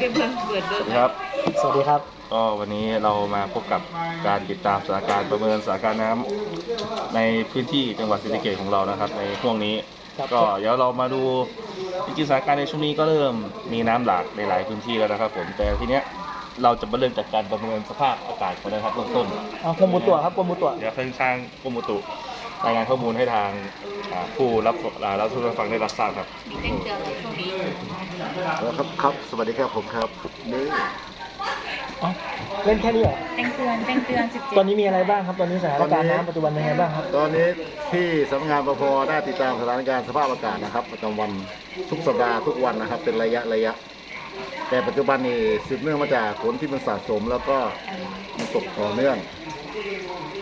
อยู่ที่เพิ่งเปิดสดูวัสดีครับสวัสดีครับ ก็วันนี้เรามาพบกับการติดตามสถานการณ์ประเมินสถานการณ์น้ำในพื้นที่จังหวัดศรีสะเกษของเรานะครับ ในช่วงนี้ ครับก็เดี๋ยวเรามาดูจริงๆสถานการณ์ในช่วงนี้ก็เริ่มมีน้ำหลากในหลายพื้นที่แล้วนะครับ ผมแต่ทีเนี้ยเราจะมาเริ่มจากการประเมินสภาพอากาศก่อนนะครับเบื้องต้นเอากรมอุตุครับกรมอุตุเดี๋ยวเพิ่งทางกรมอุตุ รายงานข้อมูลให้ทางอ่าผู้รับอ่ารับผู้รับฟังได้รับทราบครับ มีแจ้งเตือนในช่วงนี้ครับครับ สวัสดีครับผมครับนี่อ๋อเล่นแค่นี้เหรอ แจ้งเตือนแจ้งเตือนสิบเจ็ดตอนนี้มีอะไรบ้างครับ ตอนนี้สถานการณ์น้ำปัจจุบันเป็นไงบ้างครับ ตอนนี้ที่สำนักงานปพได้ติดตามสถานการณ์สภาพอากาศนะครับประจำวันทุกสัปดาห์ทุกวันนะครับ เป็นระยะระยะ แต่ปัจจุบันนี่สืบเนื่องมาจากฝนที่มันสะสมแล้วก็มันตกต่อเนื่อง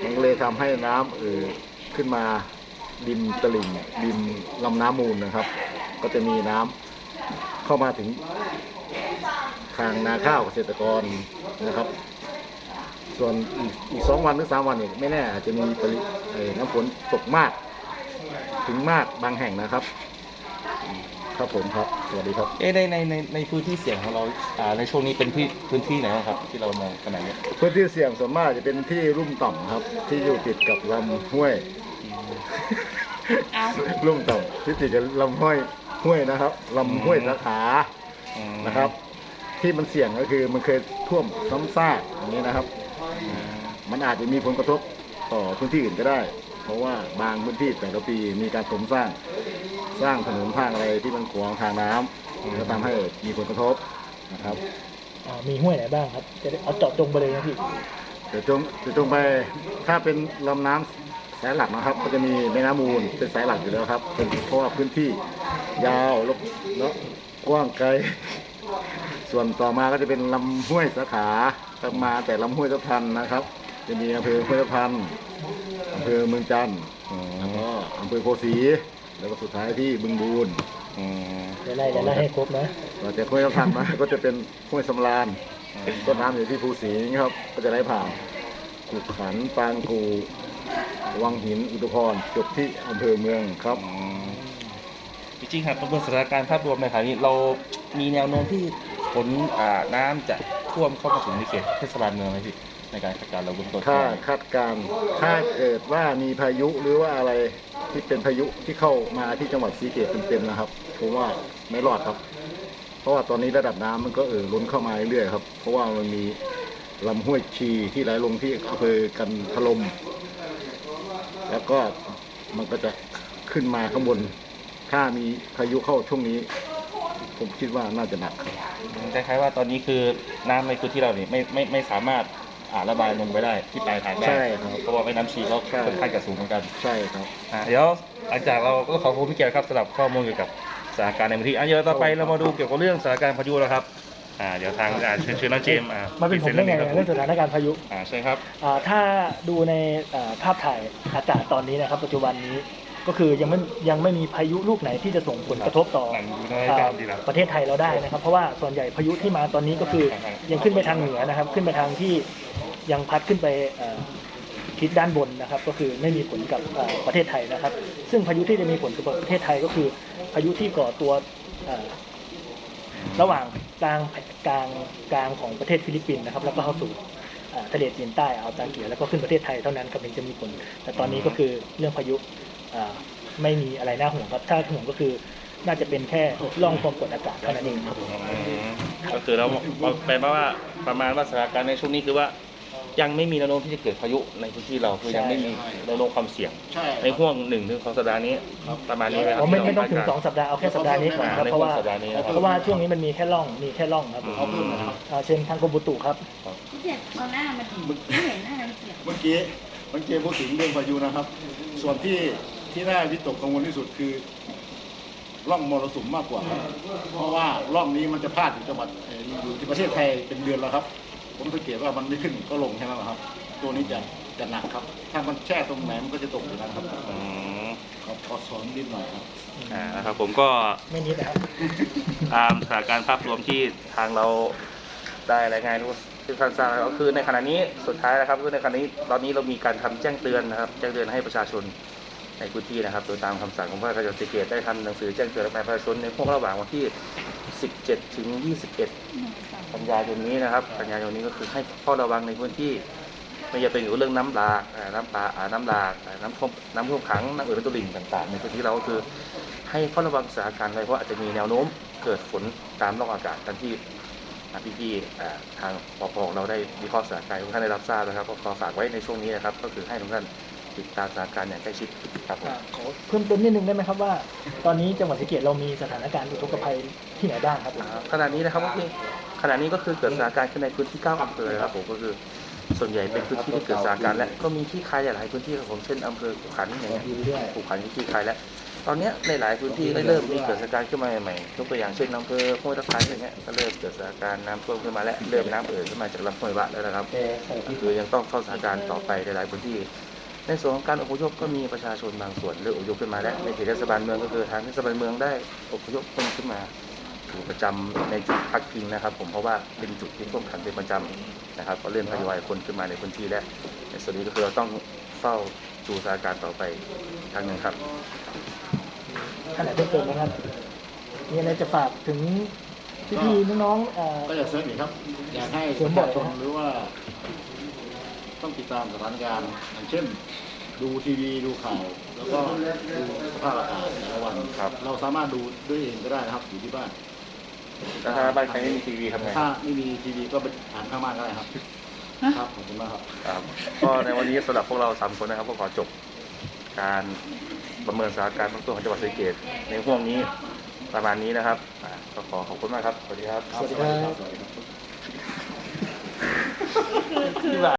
มันก็เลยทำให้น้ำเอ่อ ขึ้นมาดิมตลิ่งดิมลำน้ำมูลนะครับ ก็จะมีน้ำเข้ามาถึงทางนาข้าวเกษตรกรนะครับ ส่วนอีกอีกสองวันหรือสามวันเนี่ยไม่แน่อาจจะมีปริเอ่อน้ำฝนตกมาก ถึงมากบางแห่งนะครับ ครับผมครับสวัสดีครับ เอ๊ะในในในในพื้นที่เสี่ยงของเราอ่าในช่วงนี้เป็นที่พื้นที่ไหนบ้างครับ ที่เรามองขนาดนี้พื้นที่เสี่ยงส่วนมากจะเป็นที่ลุ่มต่ำครับ ที่อยู่ติดกับลำห้วย เอาลุ่มต่ำที่ติดกับลำห้วยห้วยนะครับลำห้วยสาขาอืมนะครับ ที่มันเสี่ยงก็คือมันเคยท่วมซ้ำซากอย่างนี้นะครับอืมมันอาจจะมีผลกระทบต่อพื้นที่อื่นก็ได้ เพราะว่าบางพื้นที่แต่ละปีมีการถมสร้างสร้างถนนทางอะไรที่มันขวางทางน้ำก็ทำให้มีผลกระทบนะครับอ่ามีห้วยไหนบ้างครับจะได้เอาเจาะจงไปเลยนะพี่แต่จงแต่จงไปถ้าเป็นลำน้ำ สายหลักนะครับก็จะมีแม่น้ำมูลเป็นสายหลักอยู่แล้วครับเป็นเพราะว่าพื้นที่ยาวแล้วแล้วกว้างไกล ส่วนต่อมาก็จะเป็นลำห้วยสาขาตามมาแต่ลำห้วยสะพันนะครับ จะมีอำเภอห้วยสะพันอำเภอเมืองจันทร์อืมแล้วก็อำเภอโพสี แล้วก็สุดท้ายที่บึงบูนอืมเดี๋ยวไล่เดี๋ยวไล่ให้ครบนะต่อจากห้วยสะพันมาก็จะเป็นห้วยสำราญต้นน้ำอยู่ที่ภูสีนะครับ ก็จะไหลผ่านขุกขันปางกู วังหินอุตุพรจบที่อำเภอเมืองครับอืมจริงๆครับประเมินสถานการณ์ภาพรวมในขณะนี้เรามีแนวโน้มที่ฝนอ่าน้ำจะท่วมเข้ามาถึงในเขตเทศบาลเมืองไหมพี่ในการคาดการณ์เราเบื้องต้นถ้าคาดการณ์ถ้าเกิดว่ามีพายุหรือว่าอะไรที่เป็นพายุที่เข้ามาที่จังหวัดศรีเกตเต็มๆนะครับผมว่าไม่รอดครับ เพราะว่าตอนนี้ระดับน้ำมันก็เอ่อล้นเข้ามาเรื่อยๆครับ เพราะว่ามันมีลำห้วยชีที่ไหลลงที่อำเภอกันทลม แล้วก็มันก็จะขึ้นมาข้างบน ถ้ามีพายุเข้าช่วงนี้ ผมคิดว่าน่าจะหนักครับคล้ายๆว่าตอนนี้คือน้ำในพื้นที่เราเนี่ยไม่ไม่ไม่สามารถอ่าระบายลงไปได้ที่ปลายทางได้ใช่ครับ เพราะว่าแม่น้ำชีเขาใช่ค่อนข้างจะสูงเหมือนกันใช่ครับ อ่าเดี๋ยวหลังจากเราก็ขอบคุณพี่เกียรติครับสำหรับข้อมูลเกี่ยวกับสถานการณ์ในพื้นที่อะเดี๋ยวต่อไปเรามาดูเกี่ยวกับเรื่องสถานการณ์พายุแล้วครับ อ่าเดี๋ยวทางอ่าเชิญเชิญน้องเจมส์อ่ามาเป็นผมได้ไงครับเรื่องสถานการณ์พายุอ่าใช่ครับอ่าถ้าดูในอ่าภาพถ่ายอากาศตอนนี้นะครับ ปัจจุบันนี้ก็คือยังไม่ยังไม่มีพายุลูกไหนที่จะส่งผลกระทบต่อหนังในอ่าการดีแล้ว ประเทศไทยเราได้นะครับ เพราะว่าส่วนใหญ่พายุที่มาตอนนี้ก็คือยังขึ้นไปทางเหนือนะครับ ขึ้นไปทางที่ยังพัดขึ้นไปเอ่อทิศด้านบนนะครับ ก็คือไม่มีผลกับเอ่อประเทศไทยนะครับ ซึ่งพายุที่จะมีผลกับประเทศไทยก็คือพายุที่ก่อตัวเอ่อ ระหว่างกลางกลางกลางของประเทศฟิลิปปินส์นะครับ แล้วก็เข้าสู่ทะเลจีนใต้อ่าวตาเกียแล้วก็ขึ้นประเทศไทยเท่านั้นครับถึงจะมีผล แต่ตอนนี้ก็คือเรื่องพายุไม่มีอะไรน่าห่วงครับ ถ้าห่วงก็คือน่าจะเป็นแค่ร่องความกดอากาศเท่านั้นเองครับก็คือเราเราแปลว่าประมาณว่าสถานการณ์ในช่วงนี้คือว่า ยังไม่มีแนวโน้มที่จะเกิดพายุในพื้นที่เราคือยังไม่มีแนวโน้มความเสี่ยง ใช่ในห่วงหนึ่งถึงสองสัปดาห์นี้ประมาณนี้ไหมครัผมไม่ไม่ต้องที่ถึงเราสองสัปดาห์เอาแค่สัปดาห์นี้ก่อนครับในเพราะว่าสัปดาห์นี้นะครับเพราะว่าช่วงนี้มันมีแค่ร่องมีแค่ร่องครับอืมอ่าเช่นทางกรมบุตุครับพี่เจ็ดเอาหน้ามาถึงไม่เห็นหน้ามันเสียเมื่อกี้เมื่อกี้พูดถึงเรื่องพายุนะครับ ส่วนที่ที่น่าวิตกกังวลที่สุดคือร่องมรสุมมากกว่าครับเพราะว่าร่องนี้มันจะพาดอยู่จังหวัดเอ่ออยู่ที่ประเทศไทยเป็นเดือนแล้วครับ ผมสังเกตว่ามันไม่ขึ้นก็ลงแค่นั้นแหละครับ ตัวนี้จะจะหนักครับ ถ้ามันแช่ตรงไหนมันก็จะตกอยู่นะครับอืมขอขอสอนนิดหน่อยครับ อ่านะครับผมก็ไม่นิดนะครับตามสถานการณ์ภาพรวมที่ทางเราได้รายงานทุกท่านทราบแล้วก็คือในขณะนี้สุดท้ายนะครับคือในขณะนี้ตอนนี้เรามีการทำแจ้งเตือนนะครับ แจ้งเตือนให้ประชาชน ในพื้นที่นะครับ โดยตามคำสั่งของพระราชการจังหวัดศรีสเกษได้ทำหนังสือแจ้งเตือนและประชาชนในพวกระหว่างวันที่ 17 ถึง 21 กันยายนนี้นะครับ กันยายนนี้ก็คือให้เฝ้าระวังในพื้นที่ไม่ว่าจะเป็นเรื่องน้ำหลากน้ำปลาอ่าน้ำหลากน้ำท่วมน้ำท่วมขังน้ำเอ่อเป็นตัวลิ่งต่างๆ ในพื้นที่เราก็คือให้เฝ้าระวังสถานการณ์ไว้เพราะอาจจะมีแนวโน้มเกิดฝนตามร่องอากาศทันที่พี่ๆทางปพของเราได้วิเคราะห์สถานการณ์ทุกท่านได้รับทราบนะครับก็ขอฝากไว้ในช่วงนี้นะครับ ก็คือให้ทุกท่าน ติดตามสถานการณ์อย่างใกล้ชิดครับผมอ่าขอเพิ่มเติมนิดนึงได้ไหมครับว่า ตอนนี้จังหวัดศรีสะเกษเรามีสถานการณ์อุทกภัยที่ไหนบ้างครับผมอ่าขณะนี้นะครับก็คือขณะนี้ก็คือเกิดสถานการณ์ขึ้นในพื้นที่9อำเภอนะครับผมก็คือส่วนใหญ่เป็นพื้นที่ที่เกิดสถานการณ์และก็มีที่คลายหลายๆพื้นที่ครับผมเช่นอำเภอขุขันธ์อย่างเงี้ยขุขันธ์ที่คลายแล้วตอนเนี้ยในหลายพื้นที่ก็เริ่มมีเกิดสถานการณ์ขึ้นมาใหม่ๆยกตัวอย่างเช่นอำเภอห้วยตะไคร้อย่างเงี้ยก็เริ่มเกิดสถานการณ์น้ำท่วมขึ้นมาและเริ่มน้ำเอ่อขึ้นมาจากลำห้วยวะแล้วนะครับก็คือยังต้องเฝ้าสถานการณ์ต่อไปในหลายพื้นที่ ในส่วนของการอพยพก็มีประชาชนบางส่วนเริ่มอพยพขึ้นมาแล้วในเขตเทศบาลเมืองก็คือทางเทศบาลเมืองได้อพยพคนขึ้นมาอยู่ประจำในจุดพักพิงนะครับ ผมเพราะว่าเป็นจุดที่ท่วมขังเป็นประจำนะครับ ก็เริ่มทยอยคนขึ้นมาในพื้นที่แล้วในส่วนนี้ก็คือเราต้องเฝ้าดูสถานการณ์ต่อไปอีกครั้งหนึ่งครับท่านไหนเพิ่มเติมนะครับมีอะไรจะฝากถึงพี่ๆน้องๆเอ่อก็อยากเสริมอีกครับ อยากให้เสริปมระบอชากชนนะหรือว่า ต้องติดตามสถานการณ์อย่างเช่น ดูทีวีดูข่าว แล้วก็ดูสภาพอากาศแต่ละวันครับ เราสามารถดูด้วยเองก็ได้นะครับอยู่ที่บ้านแล้วถ้าบ้านใครไม่มีทีวีทำไงถ้าไม่มีทีวีก็ไปอ่านข้างบ้านก็ได้ครับ ครับขอบคุณมากครับ ครับ ก็ในวันนี้สำหรับพวกเราสามคนนะครับก็ขอจบการประเมินสถานการณ์เบื้องต้นของจังหวัดศรีสะเกษในห่วงนี้ประมาณนี้นะครับอ่าก็ขอขอบคุณมากครับ สวัสดีครับ สวัสดีครับสวัสดีครับ